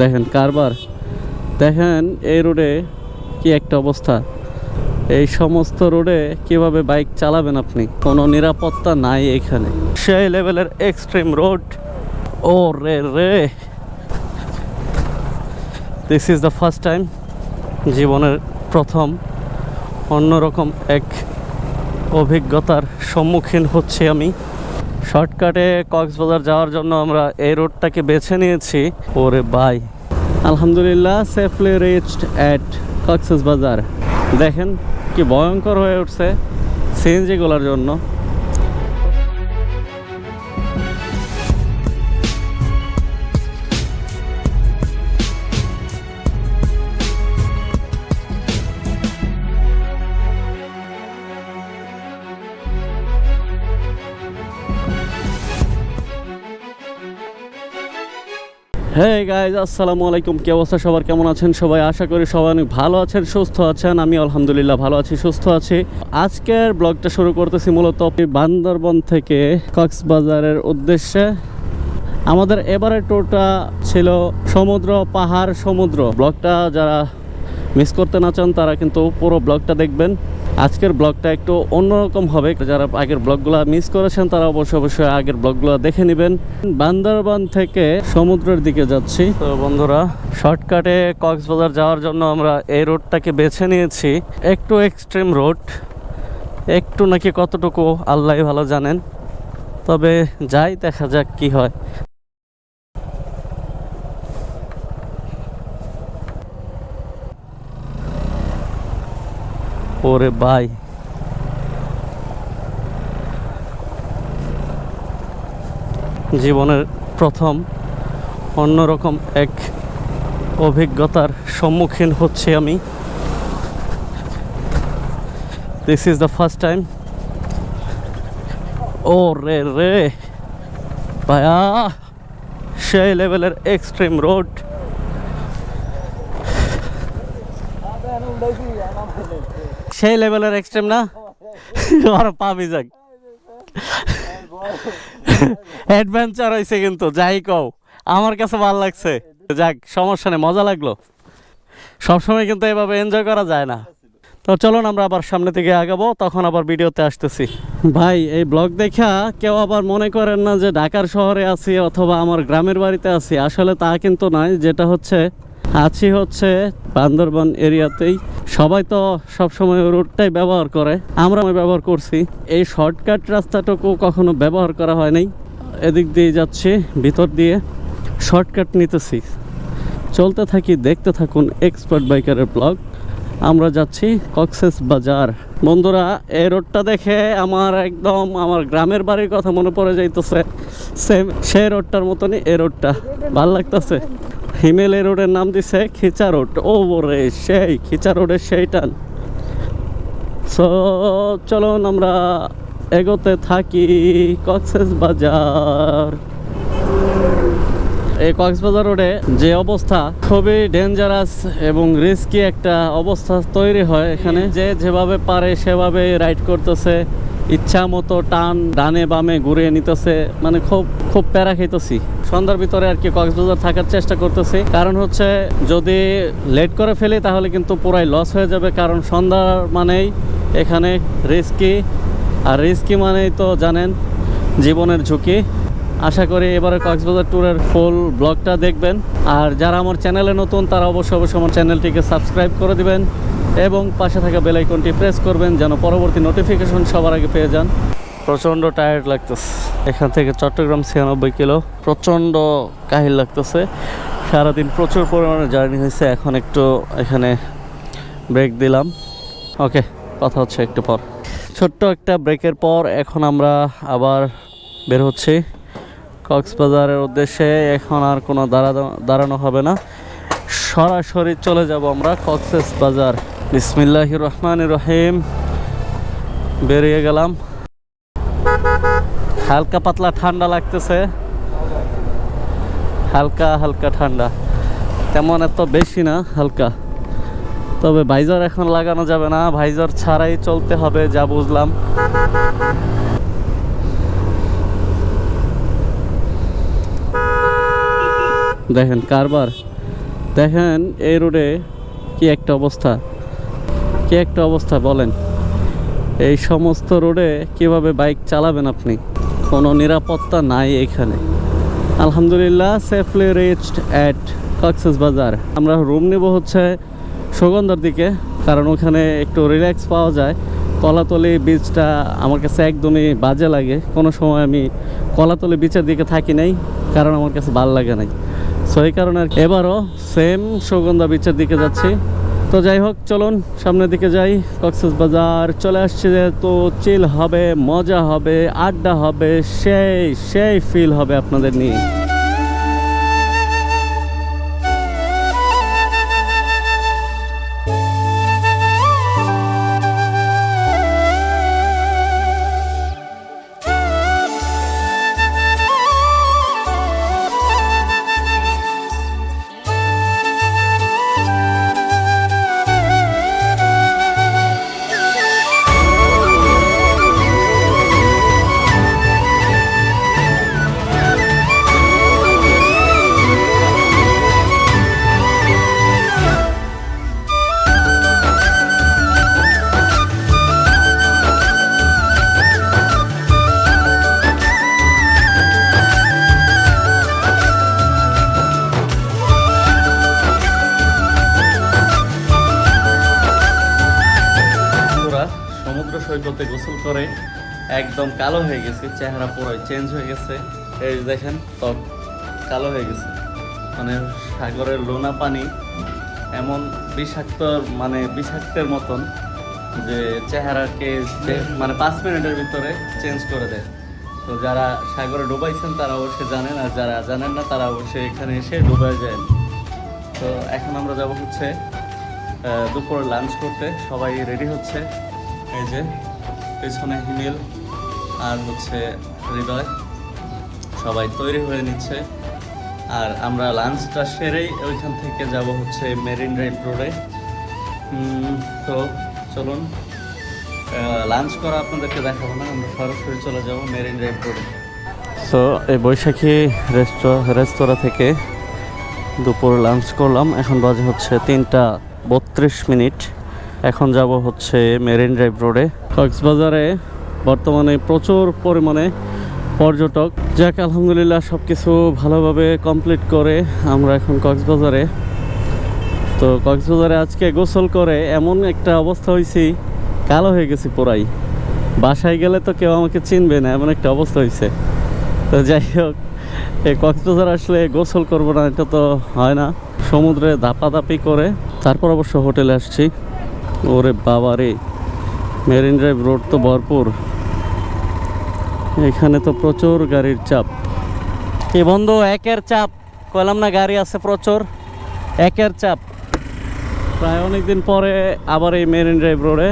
দেখেন কারবার। দেখেন এই রোডে কি একটা অবস্থা। এই সমস্ত রোডে কীভাবে বাইক চালাবেন আপনি? কোনো নিরাপত্তা নাই এখানে। সেই লেভেলের এক্সট্রিম রোড ও রে। রে this is the first time জীবনের প্রথম অন্যরকম এক অভিজ্ঞতার সম্মুখীন হচ্ছি আমি। শর্টকাটে কক্সবাজার যাওয়ার জন্য আমরা এই রোডটাকে বেছে নিয়েছি। ওরে বাই আলহামদুলিল্লাহ সেফলি রিচড অ্যাট কক্সবাজার। দেখেন কি ভয়ঙ্কর হয়ে উঠছে সিএনজিগুলোর জন্য। হে গাইজ আসসালামু আলাইকুম কি অবস্থা? সবার কেমন আছেন? সবাই আশা করি সবাই অনেক ভালো আছেন, সুস্থ আছেন। আমি আলহামদুলিল্লাহ ভালো আছি, সুস্থ আছি। আজকের ব্লগটা শুরু করতেছি মূলত বান্দরবন থেকে কক্সবাজারের উদ্দেশ্যে। আমাদের এবারে ট্যুরটা ছিল সমুদ্র, পাহাড়, সমুদ্র। ব্লগটা যারা মিস করতে না চান, তারা কিন্তু পুরো ব্লগটা দেখবেন। আজকের ব্লগটা একটু অন্যরকম হবে। যারা আগের ব্লগগুলো মিস করেছেন, তারা অবশ্যই অবশ্যই আগের ব্লগগুলো দেখে নেবেন। বান্দরবান থেকে সমুদ্রের দিকে যাচ্ছি। তো বন্ধুরা, শর্টকাটে কক্সবাজার যাওয়ার জন্য আমরা এই রোডটাকে বেছে নিয়েছি। একটু এক্সট্রিম রোড একটু নাকি কতটুকু আল্লাহ ভালো জানেন। তবে যাই দেখা যাক কি হয়। ওরে ভাই। জীবনের প্রথম অন্যরকম এক অভিজ্ঞতার সম্মুখীন হচ্ছি আমি। This is the first time ও রে। রে ভায়া সেই লেভেলের এক্সট্রিম রোড সেই লেভেলের এক্সট্রিম না? আর পাবি যাক। অ্যাডভেঞ্চার হয়েছে কিন্তু, যাই কও। আমার কাছে ভালো লাগছে। যাক, সমস্যা নেই, মজা লাগল। সবসময় কিন্তু এভাবে এনজয় করা যায় না। তো চলুন আমরা আবার সামনে থেকে আগাবো, তখন আবার ভিডিওতে আসতেছি। ভাই, এই ব্লগ দেখা কেউ আবার মনে করেন না যে ঢাকার শহরে আছি অথবা আমার গ্রামের বাড়িতে আছি। আসলে তা কিন্তু নয়, যেটা হচ্ছে আছি হচ্ছে বান্দরবান এরিয়াতেই। সবাই তো সবসময় রোডটাই ব্যবহার করে। আমরা ব্যবহার করছি। এই শর্টকাট রাস্তাটুকু কখনো ব্যবহার করা হয় নাই। এদিক দিয়ে যাচ্ছি, ভিতর দিয়ে শর্টকাট নিতেছি। চলতে থাকি, দেখতে থাকুন এক্সপার্ট বাইকারের ব্লগ আমরা যাচ্ছি কক্সেস বাজার। বন্ধুরা, এই রোডটা দেখে আমার একদম আমার গ্রামের বাড়ির কথা মনে পড়ে যাইতেছে। সেম সেই রোডটার মতনই এই রোডটা ভালো লাগতেছে? হিমেল রোডের নাম দিছে খিচা রোড। ও রে সেই, খিচা রোডের সেই টান সো, চলুন আমরা এগোতে থাকি কক্সেস বাজার। এই কক্সবাজার রোডে যে অবস্থা খুবই ডেঞ্জারাস এবং রিস্কি একটা অবস্থা তৈরি হয় এখানে। যে যেভাবে পারে সেভাবে রাইড করতেছে। ইচ্ছা মতো টান ডানে বামে ঘুরে নিতেছে। মানে খুব খুব প্যারা খাইতেছি সন্ধ্যার ভিতরে আর কি কক্সবাজার থাকার চেষ্টা করতেছি। কারণ হচ্ছে, যদি লেট করে ফেলি তাহলে কিন্তু পুরাই লস হয়ে যাবে। কারণ সন্ধ্যা মানেই এখানে রিস্কি আর রিস্কি মানেই তো জানেন, জীবনের ঝুঁকি। আশা করি এবারে কক্সবাজার ট্যুরের ফুল ব্লগটা দেখবেন। আর যারা আমার চ্যানেলে নতুন, তারা অবশ্যই অবশ্যই আমার চ্যানেলটিকে সাবস্ক্রাইব করে দিবেন। এবং পাশে থাকা বেল আইকনটি প্রেস করবেন যেন পরবর্তী নোটিফিকেশন সবার আগে পেয়ে যান। প্রচণ্ড টায়ার্ড লাগতেছে। এখান থেকে চট্টগ্রাম ছিয়ানব্বই কিলো। প্রচণ্ড কাহিল লাগতেছে। সারাদিন প্রচুর পরিমাণে জার্নি হয়েছে। এখন একটু এখানে ব্রেক দিলাম। ওকে কথা হচ্ছে একটু পর। ছোট্ট একটা ব্রেকের পর এখন আমরা আবার বের হচ্ছি। কক্সবাজারের উদ্দেশ্যে এখন আর কোনো দাঁড়ানো হবে না। সরাসরি চলে যাব আমরা কক্সেস বাজার বিসমিল্লাহ রহমান রহিম। বেরিয়ে গেলাম। হালকা পাতলা ঠান্ডা লাগতেছে। হালকা হালকা ঠান্ডা। তেমন এত বেশি না, হালকা। তবে ভাইজার এখন লাগানো যাবে না। ভাইজার ছাড়াই চলতে হবে, যা বুঝলাম। দেখেন, কারবার। দেখেন, এই রোডে কি একটা অবস্থা। কি একটা অবস্থা বলেন? এই সমস্ত রোডে কীভাবে বাইক চালাবেন আপনি? কোনো নিরাপত্তা নাই এখানে। আলহামদুলিল্লাহ সেফলি রিচড অ্যাট কক্সেস বাজার আমরা রুম নেব হচ্ছে সুগন্ধার দিকে, কারণ ওখানে একটু রিল্যাক্স পাওয়া যায়। কলাতলি বিচটা আমার কাছে একদমই বাজে লাগে। কোনো সময় আমি কলাতলি বিচের দিকে থাকি নাই, কারণ আমার কাছে ভালো লাগে নাই। সো এই কারণে এবারও সেম সুগন্ধা বিচের দিকে যাচ্ছি। তো যাই হোক, চলুন সামনের দিকে যাই। কক্সেস বাজার চলে আসছে তো চিল হবে, মজা হবে, আড্ডা হবে, সেই সেই ফিল হবে আপনাদের নিয়ে। একদম কালো হয়ে গেছে, চেহারা পুরো চেঞ্জ হয়ে গেছে। এই দেখেন ত্বক কালো হয়ে গেছে। মানে সাগরের লোনা পানি এমন বিষাক্ত মানে বিষাক্তের মতন যে চেহারাকে মানে পাঁচ মিনিটের ভিতরে চেঞ্জ করে দেয়। তো যারা সাগরে ডুবাইছেন, তারা অবশ্যই জানেন, আর যারা জানেন না, তারা অবশ্যই এখানে এসে ডুবাই যায় তো এখন আমরা যাব হচ্ছে দুপুরে লাঞ্চ করতে। সবাই রেডি হচ্ছে। এই যে, পেছনে হিমেল। আর হচ্ছে হৃদয় সবাই তৈরি হয়ে নিচ্ছে। আর আমরা লাঞ্চটা সেরেই ওইখান থেকে যাব হচ্ছে মেরিন ড্রাইভ রোডে তো চলুন লাঞ্চ করা আপনাদেরকে দেখাবো না, আমরা সরাসরি চলে যাব মেরিন ড্রাইভ রোডে সো এই বৈশাখী রেস্তোরাঁ থেকে দুপুর লাঞ্চ করলাম। এখন বাজে হচ্ছে তিনটা বত্রিশ মিনিট। এখন যাব হচ্ছে মেরিন ড্রাইভ রোডে কক্সবাজারে বর্তমানে প্রচুর পরিমাণে পর্যটক। যাক, আলহামদুলিল্লাহ সব কিছু ভালোভাবে কমপ্লিট করে আমরা এখন কক্সবাজারে। তো কক্সবাজারে আজকে গোসল করে এমন একটা অবস্থা হয়েছি কালো হয়ে গেছি পুরাই। বাসায় গেলে তো কেউ আমাকে চিনবে না, এমন একটা অবস্থা হয়েছে তো যাই হোক, এই কক্সবাজার আসলে গোসল করব না, এটা তো হয় না। সমুদ্রে ধাপাধাপি করে, তারপর অবশ্য হোটেলে আসছি। ওরে বাবা রে মেরিন ড্রাইভ রোড তো ভরপুর। এখানে তো প্রচুর গাড়ির চাপ। কি বন্ধু, একের চাপ। কইলাম না, গাড়ি আছে প্রচুর। একের চাপ। প্রায় অনেক দিন পরে আবার এই মেরিন ড্রাইভ রোডে।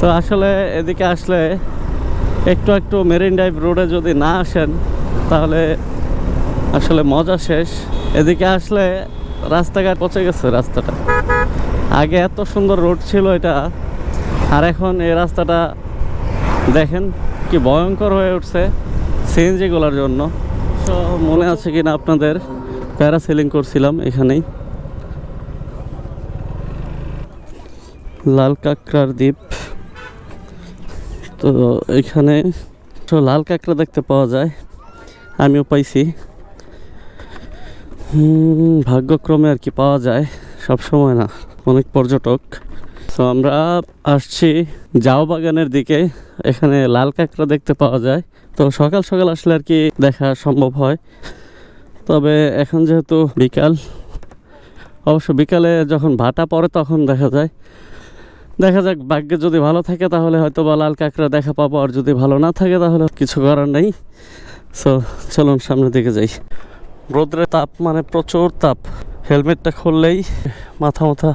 তো আসলে এদিকে আসলে একটু একটু মেরিন ড্রাইভ রোডে যদি না আসেন, তাহলে আসলে মজা শেষ। এদিকে আসলে রাস্তাঘাট পচে গেছে রাস্তাটা। আগে এত সুন্দর রোড ছিল এটা। আর এখন এই রাস্তাটা দেখেন কি ভয়ঙ্কর হয়ে উঠছে সিএনজিগুলোর জন্য। মনে আছে কি না আপনাদের প্যারাসেলিং করছিলাম এখানেই। লাল কাঁকড়ার দ্বীপ। তো এখানে তো লাল কাঁকড়া দেখতে পাওয়া যায়। আমিও পাইছি। ভাগ্যক্রমে আর কি পাওয়া যায়। সব সময় না, অনেক পর্যটক। তো আমরা আসছি জাও বাগানের দিকে। এখানে লাল কাঁকড়া দেখতে পাওয়া যায়। তো সকাল সকাল আসলে আর কি দেখা সম্ভব হয়। তবে এখন যেহেতু বিকাল, অবশ্য বিকালে যখন ভাটা পড়ে তখন দেখা যায়। দেখা যাক, ভাগ্যে যদি ভালো থাকে তাহলে হয়তো বা লাল কাঁকড়া দেখা পাবো, আর যদি ভালো না থাকে তাহলে কিছু করার নেই। সো চলুন সামনের দিকে যাই। রোদ্রের তাপ মানে প্রচুর তাপ। হেলমেটটা খুললেই মাথা মাথা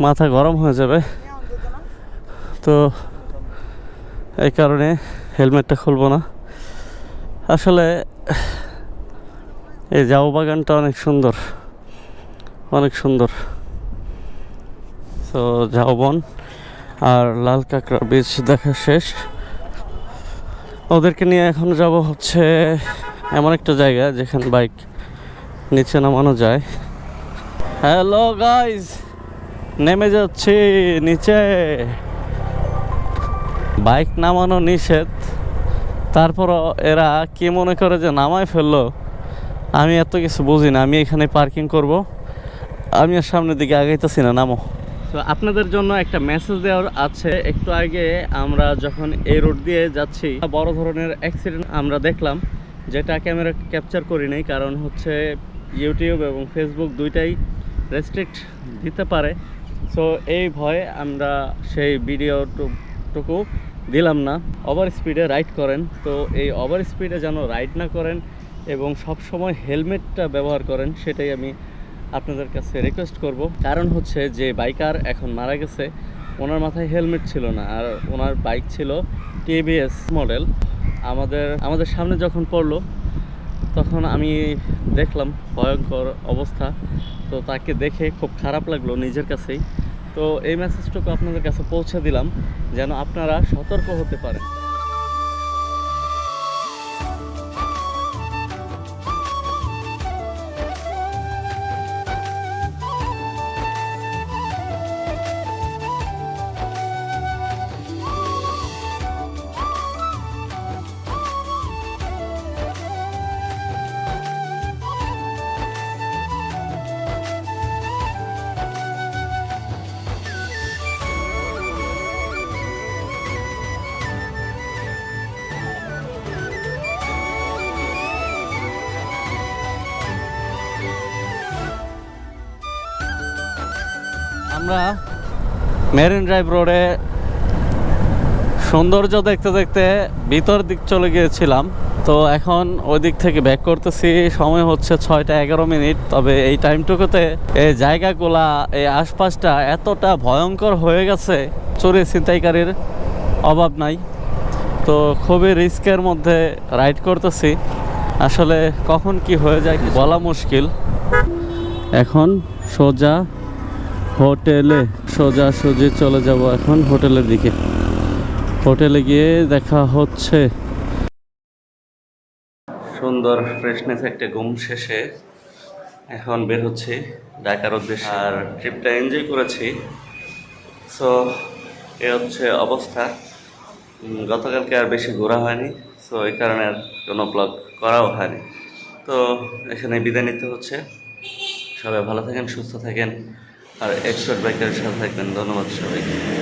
মাথা গরম হয়ে যাবে। তো এই কারণে হেলমেটটা খুলবো না। আসলে এই জাউ বাগানটা অনেক সুন্দর। অনেক সুন্দর। তো ঝাউবন আর লাল কাঁকড়া বীজ দেখা শেষ। ওদেরকে নিয়ে এখন যাব হচ্ছে এমন একটা জায়গা যেখানে বাইক নিচে নামানো যায়। Hello guys! নেমে যাচ্ছি নিচে। বাইক নামানো নিষেধ। তারপরও এরা কি মনে করে যে নামায় ফেলল? আমি এত কিছু বুঝি না, আমি এখানে পার্কিং করব। আমি আর সামনের দিকে আগাইতেছি না, নামো। তো আপনাদের জন্য একটা মেসেজ দেওয়ার আছে, একটু আগে আমরা যখন এই রোড দিয়ে যাচ্ছি বড় ধরনের অ্যাক্সিডেন্ট আমরা দেখলাম, যেটা ক্যামেরা ক্যাপচার করি নাই, কারণ হচ্ছে ইউটিউব এবং ফেসবুক দুইটাই রেস্ট্রিক্ট দিতে পারে। সো এই ভয়ে আমরা সেই ভিডিওটুকু দিলাম না। ওভার স্পিডে রাইড করেন। তো এই ওভার স্পিডে যেন রাইড না করেন এবং সব সময় হেলমেটটা ব্যবহার করেন, সেটাই আমি আপনাদের কাছে রিকোয়েস্ট করব। কারণ হচ্ছে যে বাইকার এখন মারা গেছে, ওনার মাথায় হেলমেট ছিল না। আর ওনার বাইক ছিল টিভিএস মডেল আমাদের আমাদের সামনে যখন পড়ল, তখন আমি দেখলাম ভয়ঙ্কর অবস্থা। তো তাকে দেখে খুব খারাপ লাগল নিজের কাছেই। তো এই মেসেজটুকু আপনাদের কাছে পৌঁছে দিলাম যেন আপনারা সতর্ক হতে পারেন। আমরা মেরিন ড্রাইভ রোডে সৌন্দর্য দেখতে দেখতে ভিতর দিক চলে গিয়েছিলাম। তো এখন ওই দিক থেকে ব্যাক করতেছি। সময় হচ্ছে ছয়টা এগারো মিনিট। তবে এই টাইমটুকুতে এই জায়গাগুলা, এই আশপাশটা এতটা ভয়ঙ্কর হয়ে গেছে চুরি ছিনতাইকারীর অভাব নাই। তো খুবই রিস্কের মধ্যে রাইড করতেছি। আসলে কখন কি হয়ে যায় বলা মুশকিল। এখন সোজা হোটেলে সোজা সোজে চলে যাব এখন হোটেলের দিকে। হোটেলে গিয়ে দেখা হচ্ছে। সুন্দর ফ্রেশনেস একটা ঘুম শেষে এখন বের হচ্ছে ঢাকার উদ্দেশ্যে। আর ট্রিপটা এনজয় করেছি। সো, এ হচ্ছে অবস্থা। গতকালকে আর বেশি ঘোরা হয়নি। সো, এই কারণে আর কোনো ব্লগ করাও হয়নি। তো এখানে বিদায় নিতে হচ্ছে। সবাই ভালো থাকেন, সুস্থ থাকেন। আর এক্সপার্ট বাইকারের সাথে থাকবেন। ধন্যবাদ সবাইকে।